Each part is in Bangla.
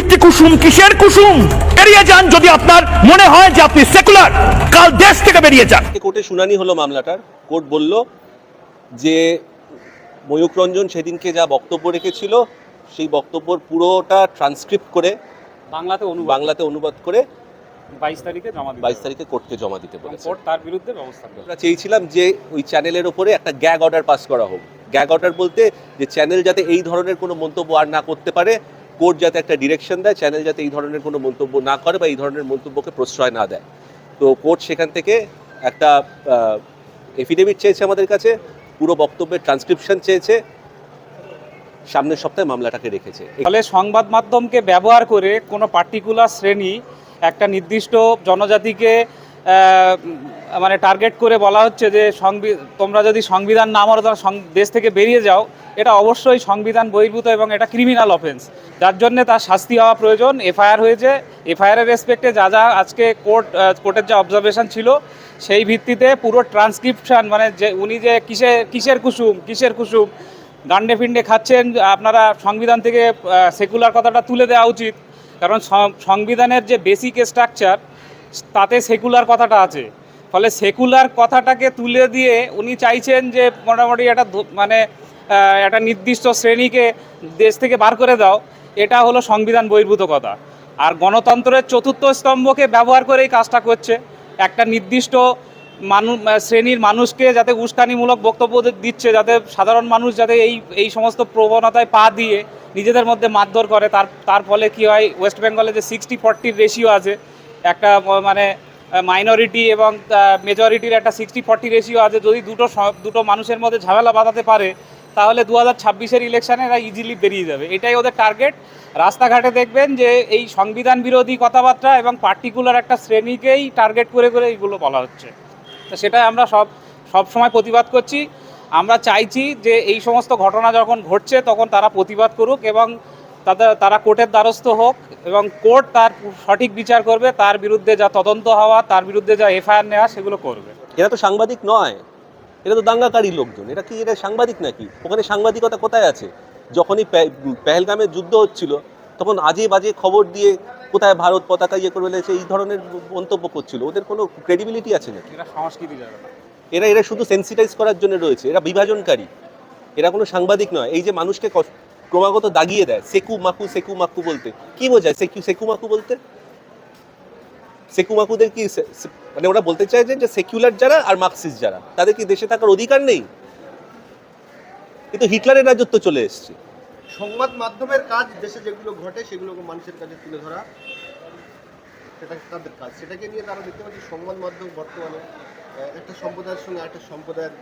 দুইটি কুসুম কিসের কুসুম? এড়িয়ে যান যদি আপনার মনে হয় যে আপনি সেকুলার কাল দেশ থেকে বেরিয়ে যান। কোর্টে শুনানি হলো মামলাটার। কোর্ট বলল যে ময়ূক রঞ্জন সেদিনকে যা বক্তব্য রেখেছিল সেই বক্তব্যর পুরোটা ট্রান্সক্রিপ্ট করে বাংলাতে অনুবাদ। বাংলাতে অনুবাদ করে বাইশ তারিখে জমা দিতে। বাইশ তারিখে কোর্টকে জমা দিতে বলেছে। কোর্ট তার বিরুদ্ধে ব্যবস্থা আমরা চেয়েছিলাম যে ওই চ্যানেলের ওপরে একটা গ্যাগ অর্ডার পাস করা হোক। গ্যাগ অর্ডার বলতে যে চ্যানেল যাতে এই ধরনের কোনো মন্তব্য আর না করতে পারে কোর্ট যাতে একটা ডিরেকশন দেয় চ্যানেল যাতে এই ধরনের কোনো মন্তব্য না করে বা এই ধরনের মন্তব্যকে প্রশ্রয় না দেয়। তো কোর্ট সেখান থেকে একটা এফিডেভিট চেয়েছে আমাদের কাছে, পুরো বক্তব্যের ট্রান্সক্রিপশন চেয়েছে, সামনের সপ্তাহে মামলাটাকে রেখেছে। ফলে সংবাদ মাধ্যমকে ব্যবহার করে কোনো পার্টিকুলার শ্রেণি একটা নির্দিষ্ট জনজাতিকে মানে টার্গেট করে বলা হচ্ছে যে সংবি, তোমরা যদি সংবিধান না তাহলে সং- দেশ থেকে বেরিয়ে যাও। এটা অবশ্যই সংবিধান বহির্ভূত এবং এটা ক্রিমিনাল অফেন্স যার জন্যে তার শাস্তি হওয়া প্রয়োজন। এফআইআর হয়েছে। এফআইআরের রেসপেক্টে যা যা আজকে কোর্ট কোর্টের যে অবজারভেশন ছিল, সেই ভিত্তিতে পুরো ট্রান্সক্রিপশন মানে যে উনি যে কিসের কিসের কুসুম কিসের কুসুম গান্ডে ফিন্ডে খাচ্ছেন, আপনারা সংবিধান থেকে সেকুলার কথাটা তুলে দেওয়া উচিত। কারণ সংবিধানের যে বেসিক স্ট্রাকচার তাতে সেকুলার কথাটা আছে। ফলে সেকুলার কথাটাকে তুলে দিয়ে উনি চাইছেন যে মোটামুটি একটা মানে একটা নির্দিষ্ট শ্রেণীকে দেশ থেকে বার করে দাও। এটা হলো সংবিধান বহির্ভূত কথা। আর গণতন্ত্রের চতুর্থ স্তম্ভকে ব্যবহার করে এই কাজটা করছে। একটা নির্দিষ্ট মানুষ শ্রেণির মানুষকে যাতে উস্কানিমূলক বক্তব্য দিচ্ছে, যাতে সাধারণ মানুষ যাতে এই এই সমস্ত প্রবণতায় পা দিয়ে নিজেদের মধ্যে মারধর করে। তার তার ফলে কি হয়, ওয়েস্ট বেঙ্গলে যে সিক্সটি ফর্টির রেশিও আছে, একটা মানে মাইনরিটি এবং মেজরিটির একটা সিক্সটি ফর্টি রেশিও আছে। যদি দুটো দুটো মানুষের মধ্যে ঝামেলা বাঁধাতে পারে, তাহলে দু হাজার ছাব্বিশের ইলেকশানে এরা ইজিলি বেরিয়ে যাবে। এটাই ওদের টার্গেট রাস্তাঘাটে দেখবেন যে এই সংবিধান বিরোধী কথাবার্তা এবং পার্টিকুলার একটা শ্রেণীকেই টার্গেট করে করে এইগুলো বলা হচ্ছে। তো সেটাই আমরা সব সব সময় প্রতিবাদ করছি। আমরা চাইছি যে এই সমস্ত ঘটনা যখন ঘটছে, তখন তারা প্রতিবাদ করুক এবং তাদের তারা কোর্টের দ্বারস্থ হোক এবং কোর্ট তার সঠিক বিচার করবে তার বিরুদ্ধে যা তদন্ত হওয়া তার বিরুদ্ধে যা এফআইআর নেওয়া সেগুলো করবে। এরা তো সাংবাদিক নয়। এরা তো দাঙ্গাকারী লোকজন। এটা কি এটা সাংবাদিক নাকি? ওখানে সাংবাদিকতা কোথায় আছে? যখনই পে- পেহেলগামে যুদ্ধ হচ্ছিল তখন আজে বাজে খবর দিয়ে কোথায় ভারত পতাকা ইয়ে করে ফেলেছে এই ধরনের মন্তব্য করছিল। ওদের কোনো ক্রেডিবিলিটি আছে নাকি? এরা সংস্কৃতি যাবে না। এরা এরা শুধু সেন্সিটাইজ করার জন্য রয়েছে। এরা বিভাজনকারী। এরা কোনো সাংবাদিক নয়। এই যে মানুষকে ক্রমাগত দাগিয়ে দেয়। সেকু মাকু সেকু মাকু বলতে। কি বোঝায় সেকু সেকু মাকু বলতে? সেকু মাকুদের কি মানে ওরা বলতে চাইছেন যে সেকুলার যারা আর মার্কসিস্ট যারা তাদের কি দেশে থাকার অধিকার নেই? কিন্তু হিটলারের রাজত্ব চলে এসছে। সংবাদ মাধ্যমের কাজ দেশে যেগুলো ঘটে সেগুলোকে মানুষের কাছে তুলে ধরা সেটা তাদের কাজ। সেটাকে নিয়ে তারা দেখতে পাচ্ছি সংবাদ মাধ্যম বর্তমানে একটা সম্প্রদায়ের সঙ্গে একটা সম্প্রদায়ের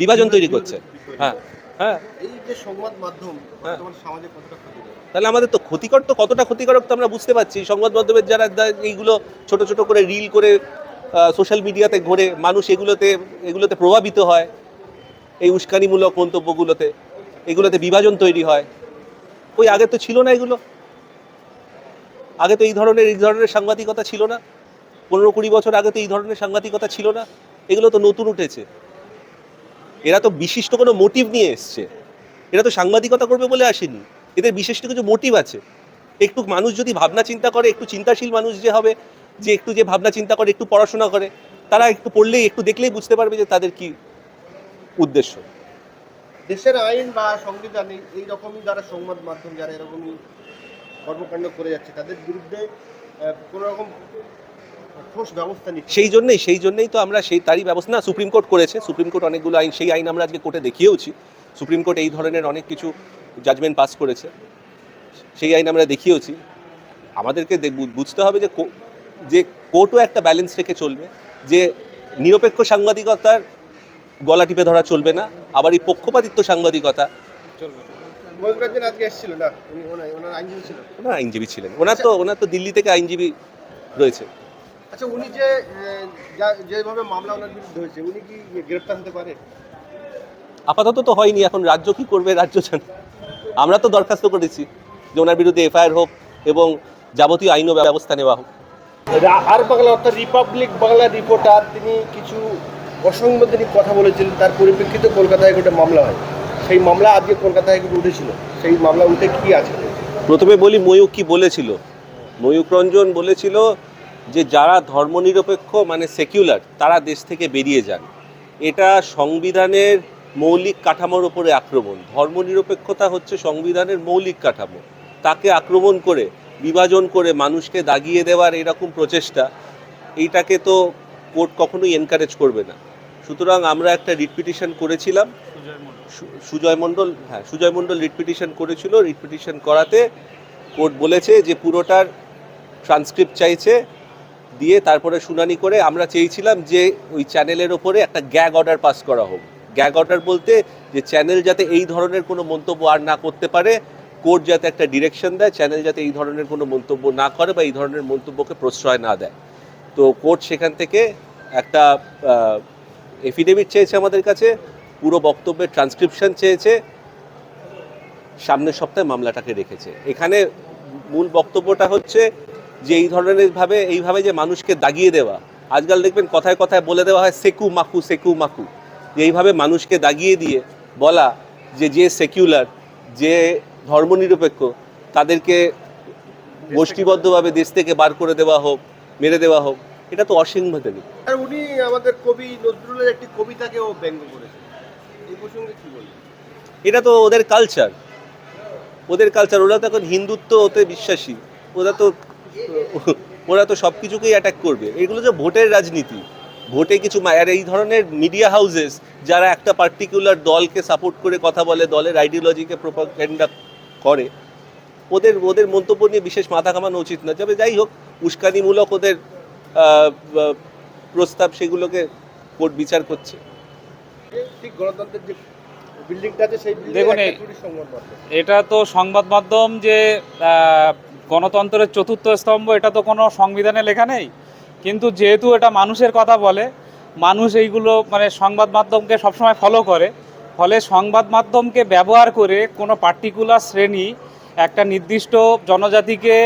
বিভাজন তৈরি করছে। হ্যাঁ। হ্যাঁ। এই যে সংবাদ মাধ্যম বর্তমান সমাজে কতটা ক্ষতি তাহলে আমাদের তো ক্ষতিকর তো কতটা ক্ষতিকারক তো আমরা বুঝতে পারছি। সংবাদ মাধ্যমের যারা এইগুলো ছোট ছোট করে রিল করে সোশ্যাল মিডিয়াতে ঘোরে মানুষ এগুলোতে এগুলোতে প্রভাবিত হয়। এই উস্কানিমূলক মন্তব্যগুলোতে এগুলোতে বিভাজন তৈরি হয়। ওই আগে তো ছিল না এগুলো। আগে তো এই ধরনের এই ধরনের সাংবাদিকতা ছিল না। পনেরো কুড়ি বছর আগে তো এই ধরনের সাংবাদিকতা ছিল না। এগুলো তো নতুন উঠেছে। এরা তো বিশিষ্ট কোনো মোটিভ নিয়ে এসছে। এরা তো সাংবাদিকতা করবে বলে আসেনি। এদের বিশিষ্ট কিছু মোটিভ আছে। একটু মানুষ যদি ভাবনা চিন্তা করে, একটু চিন্তাশীল মানুষ যে হবে, যে একটু যে ভাবনা চিন্তা করে, একটু পড়াশোনা করে, তারা একটু পড়লেই, একটু দেখলেই বুঝতে পারবে যে তাদের কি উদ্দেশ্য। দেশের আইন বা সংবিধানে এই রকমই যারা সংবাদ মাধ্যম, যারা এরকমই কর্মকাণ্ড করে যাচ্ছে, তাদের বিরুদ্ধে কোনো রকম সেই জন্যই সেই জন্যই তো আমরা সেই তারই ব্যবস্থা না সুপ্রিম কোর্ট করেছে। সুপ্রিম কোর্ট অনেকগুলো আইন সেই আইন আমরা আজকে কোর্টে দেখিয়েওছি। সুপ্রিম কোর্ট এই ধরনের অনেক কিছু জাজমেন্ট পাস করেছে। সেই আইন আমরা দেখিয়েওছি। আমাদেরকে বুঝতে হবে যে যে কোর্টও একটা ব্যালেন্স রেখে চলবে। যে নিরপেক্ষ সাংবাদিকতার গলা টিপে ধরা চলবে না আবার এই পক্ষপাতিত্ব সাংবাদিকতা। না। আইনজীবী ছিলেন। ওনার তো ওনার তো দিল্লি থেকে আইনজীবী রয়েছে। আচ্ছা উনি যে যা- যেভাবে মামলা ওনার বিরুদ্ধে হয়েছে উনি কি গ্রেপ্তার হতে পারে? আপাতত তো হয়নি এখন রাজ্য কি করবে রাজ্য জানে। আমরা তো দরখাস্ত করেছি যে ওনার বিরুদ্ধে এফআইআর হোক এবং যাবতীয় আইন ও ব্যবস্থা নেওয়া হোক। আর বাংলা অর্থাৎ রিপাবলিক বাংলা রিপোর্টার তিনি কিছু অসংবিধানিক কথা বলেছিলেন তার পরিপ্রেক্ষিতে কলকাতা হাইকোর্টে মামলা হয়। সেই মামলা আজকে কলকাতা হাইকোর্টে উঠেছিল। সেই মামলা উঠে কি আছে? প্রথমে বলি ময়ূক কি বলেছিল? ময়ূক রঞ্জন বলেছিল যে যারা ধর্মনিরপেক্ষ মানে সেকুলার তারা দেশ থেকে বেরিয়ে যান। এটা সংবিধানের মৌলিক কাঠামোর উপরে আক্রমণ। ধর্মনিরপেক্ষতা হচ্ছে সংবিধানের মৌলিক কাঠামো। তাকে আক্রমণ করে, বিভাজন করে মানুষকে দাগিয়ে দেওয়ার এরকম প্রচেষ্টা, এইটাকে তো কোর্ট কখনোই এনকারেজ করবে না। সুতরাং আমরা একটা রিট পিটিশন করেছিলাম। সুজয় মণ্ডল হ্যাঁ সুজয় মণ্ডল রিট পিটিশন করেছিল। রিট পিটিশন করাতে কোর্ট বলেছে যে পুরোটার ট্রান্সক্রিপ্ট চাইছে। দিয়ে তারপরে শুনানি করে আমরা চেয়েছিলাম যে ওই চ্যানেলের ওপরে একটা গ্যাগ অর্ডার পাস করা হোক। গ্যাগ অর্ডার বলতে যে চ্যানেল যাতে এই ধরনের কোনো মন্তব্য আর না করতে পারে, কোর্ট যাতে একটা ডিরেকশন দেয়, চ্যানেল যাতে এই ধরনের কোনো মন্তব্য না করে বা এই ধরনের মন্তব্যকে প্রশ্রয় না দেয়। তো কোর্ট সেখান থেকে একটা এফিডেভিট চেয়েছে আমাদের কাছে, পুরো বক্তব্যের ট্রান্সক্রিপশন চেয়েছে, সামনের সপ্তাহে মামলাটাকে রেখেছে। এখানে মূল বক্তব্যটা হচ্ছে যে এই ধরনের ভাবে এইভাবে যে মানুষকে দাগিয়ে দেওয়া। আজকাল দেখবেন কথায় কথায় বলে দেওয়া হয় সেকু মাকু সেকু মাকু। যে এইভাবে মানুষকে দাগিয়ে দিয়ে বলা যে যে সেকুলার যে ধর্মনিরপেক্ষ তাদেরকে গোষ্ঠীবদ্ধভাবে দেশ থেকে বার করে দেওয়া হোক মেরে দেওয়া হোক এটা তো অসাংবিধানিক আর উনি আমাদের কবি নজরুলের একটি কবিতাকেও ব্যঙ্গ করেছেন। এই প্রসঙ্গে কি বলবেন? এটা তো ওদের কালচার ওদের কালচার ওরা তো এখন হিন্দুত্ব ওতে বিশ্বাসী। ওরা তো ওরা তো সব কিছুকেই অ্যাটাক করবে। এগুলো যে ভোটের রাজনীতি। ভোটে কিছু আর এই ধরনের মিডিয়া হাউসেস যারা একটা পার্টিকুলার দলকে সাপোর্ট করে কথা বলে দলের আইডিওলজিকে প্রোপাগেন্ডা করে ওদের ওদের মন্তব্য নিয়ে বিশেষ মাথা কামানো উচিত না। তবে যাই হোক উস্কানিমূলক ওদের প্রস্তাব সেগুলোকে কোর্ট বিচার করছে। ঠিক গণতন্ত্রের যে বিল্ডিংটা আছে সেই দেখুন, এটা তো সংবাদ মাধ্যম যে গণতন্ত্রের চতুর্থ স্তম্ভ, এটা তো কোনো সংবিধানে লেখা নেই। কিন্তু যেহেতু এটা মানুষের কথা বলে, মানুষ এইগুলো মানে সংবাদ মাধ্যমকে সবসময় ফলো করে, ফলে সংবাদ মাধ্যমকে ব্যবহার করে কোনো পার্টিকুলার শ্রেণি একটা নির্দিষ্ট জনজাতিকে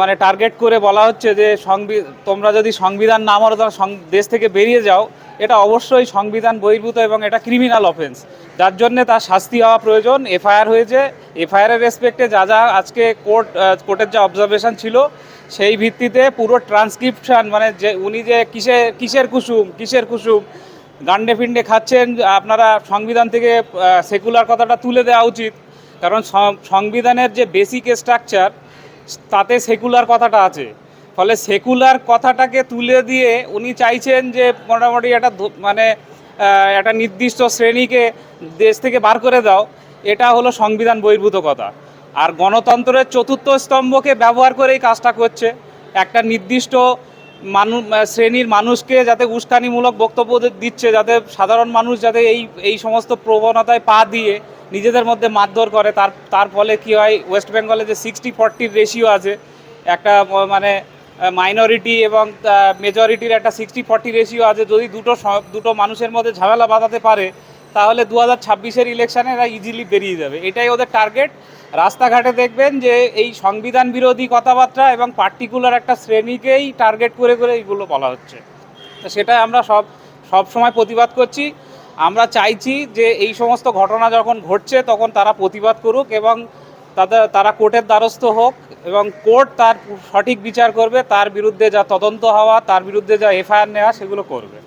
মানে টার্গেট করে বলা হচ্ছে যে সংবি তোমরা যদি সংবিধান না মানো তাহলে দেশ থেকে বেরিয়ে যাও। এটা অবশ্যই সংবিধান বহির্ভূত এবং এটা ক্রিমিনাল অফেন্স যার জন্য তার শাস্তি হওয়া প্রয়োজন। এফআইআর হয়েছে। এফআইআরের রেসপেক্টে যা যা আজকে কোর্ট কোর্টের যা অবজারভেশন ছিল, সেই ভিত্তিতে পুরো ট্রান্সক্রিপশন মানে যে উনি যে কিসে, কিসের কুসুম কিসের কুসুম, গান্ডে ফিন্ডে খাচ্ছেন, আপনারা সংবিধান থেকে সেকুলার কথাটা তুলে দেওয়া উচিত। কারণ সংবিধানের যে বেসিক স্ট্রাকচার তাতে সেকুলার কথাটা আছে। ফলে সেকুলার কথাটাকে তুলে দিয়ে উনি চাইছেন যে মোটামুটি একটা মানে একটা নির্দিষ্ট শ্রেণীকে দেশ থেকে বার করে দাও। এটা হলো সংবিধান বহির্ভূত কথা। আর গণতন্ত্রের চতুর্থ স্তম্ভকে ব্যবহার করে এই কাজটা করছে। একটা নির্দিষ্ট মানুষ শ্রেণির মানুষকে যাতে উস্কানিমূলক বক্তব্য দিচ্ছে, যাতে সাধারণ মানুষ যাতে এই এই সমস্ত প্রবণতায় পা দিয়ে নিজেদের মধ্যে মারধর করে। তার তার ফলে কি হয়, ওয়েস্ট বেঙ্গলে যে সিক্সটি ফর্টির রেশিও আছে, একটা মানে মাইনরিটি এবং মেজরিটির একটা সিক্সটি ফর্টি রেশিও আছে। যদি দুটো দুটো মানুষের মধ্যে ঝামেলা বাঁধাতে পারে, তাহলে দু হাজার ছাব্বিশের ইলেকশানে এরা ইজিলি বেরিয়ে যাবে। এটাই ওদের টার্গেট রাস্তাঘাটে দেখবেন যে এই সংবিধান বিরোধী কথাবার্তা এবং পার্টিকুলার একটা শ্রেণীকেই টার্গেট করে করে এইগুলো বলা হচ্ছে। তো সেটাই আমরা সব সব সময় প্রতিবাদ করছি। আমরা চাইছি যে এই সমস্ত ঘটনা যখন ঘটছে, তখন তারা প্রতিবাদ করুক এবং তাদের, তারা কোর্টের দ্বারস্থ হোক এবং কোর্ট তার সঠিক বিচার করবে, তার বিরুদ্ধে যা তদন্ত হওয়া, তার বিরুদ্ধে যা এফআইআর নেওয়া, সেগুলো করবে।